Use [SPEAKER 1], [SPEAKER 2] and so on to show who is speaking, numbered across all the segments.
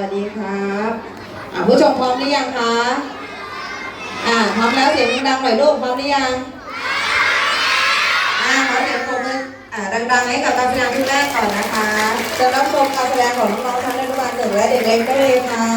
[SPEAKER 1] วัสดีครับผู้ชมพร้อมหรือยังคะอ่าพร้อมแล้วเสียงดังหน่อยลูกพร้อมหรือยังอ่าขอเสียงปรบมืออ่าดังๆให้กับการแสดงที่แรกก่อนนะคะจะรับชมการแสดงของน้องๆทั้งอนุบาลหนึ่งและเด็กๆล็ได้เลยค่ะ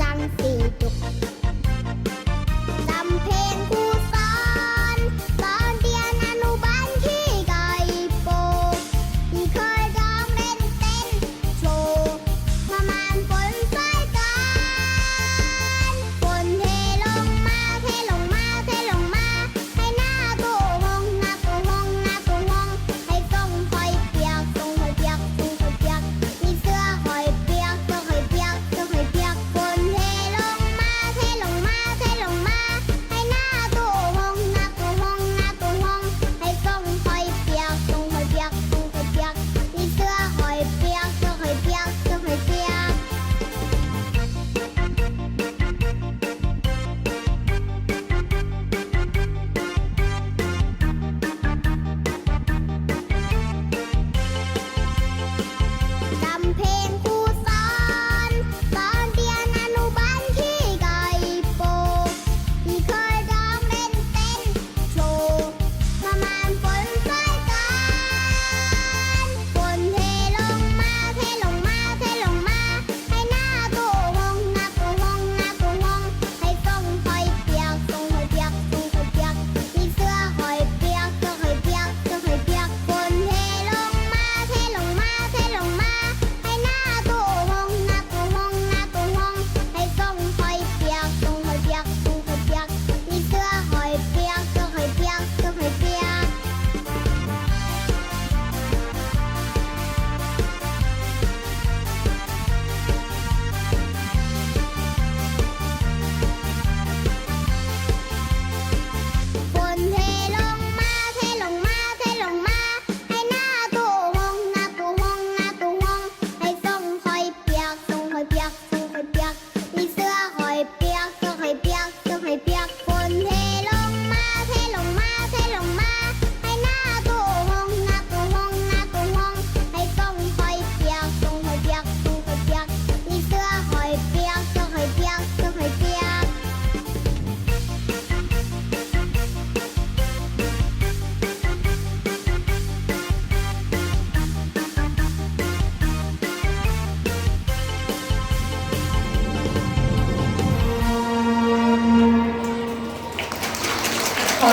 [SPEAKER 2] จังสีจุก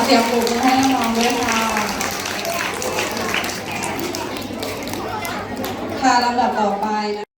[SPEAKER 2] เสียงปรบมือให้น้อง
[SPEAKER 3] ด้วยค่ะ ค่ะลำดับต่อไปนะ